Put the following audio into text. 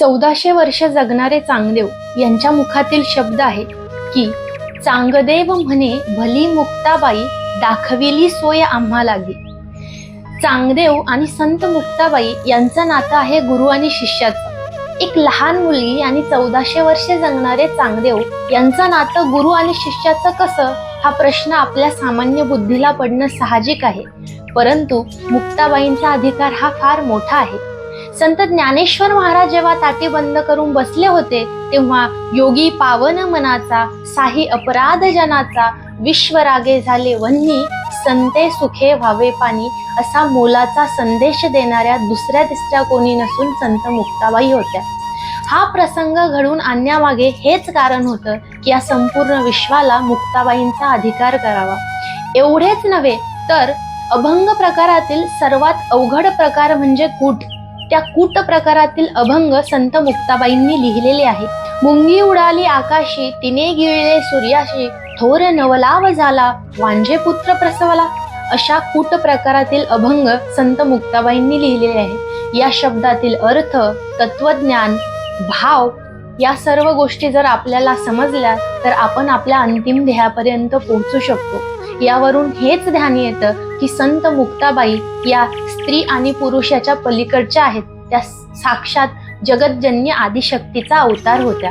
चौदाशे वर्ष जगणारे चांगदेव यांच्या मुखातील शब्द आहे की चांगदेव म्हणे भली मुक्ताबाई दाखविली सोय आम्हा चांगदेव आणि संत मुक्ताबाई यांचं नातं आहे गुरु आणि शिष्याचं. एक लहान मुलगी आणि चौदाशे वर्षे जगणारे चांगदेव यांचं नातं गुरु आणि शिष्याचं कसं हा प्रश्न आपल्या सामान्य बुद्धीला पडणं साहजिक आहे. परंतु मुक्ताबाईंचा अधिकार हा फार मोठा आहे. संत ज्ञानेश्वर महाराज जेव्हा ताटी बंद करून बसले होते तेव्हा योगी पावन मनाचा साही अपराध जनाचा विश्वरागे झाले वन्नी संते सुखे व्हावे पाणी असा मोलाचा संदेश देणाऱ्या दुसऱ्या तिसऱ्या कोणी नसून संत मुक्ताबाई होत्या. हा प्रसंग घडून आणण्यामागे हेच कारण होतं की या संपूर्ण विश्वाला मुक्ताबाईंचा अधिकार करावा. एवढेच नव्हे तर अभंग प्रकारातील सर्वात अवघड प्रकार म्हणजे कूट. त्या कूट प्रकारातील अभंग संत मुक्ताबाईंनी लिहिलेले आहे मुंगी उडाली आकाशी तिने गिळले सूर्याशी थोर नवलाव झाला वांजे पुत्र प्रसवला. अशा कूट प्रकारातील अभंग संत मुक्ताबाईंनी लिहिलेले आहे या शब्दातील अर्थ तत्वज्ञान भाव या सर्व गोष्टी जर आपल्याला समजल्या तर आपण आपल्या अंतिम ध्येयापर्यंत पोहोचू शकतो. यावरून हेच ध्यान येतं की संत मुक्ताबाई या स्त्री आणि पुरुषाच्या पलीकडच्या आहेत. त्या साक्षात जगतजन्य आदिशक्तीचा अवतार होत्या.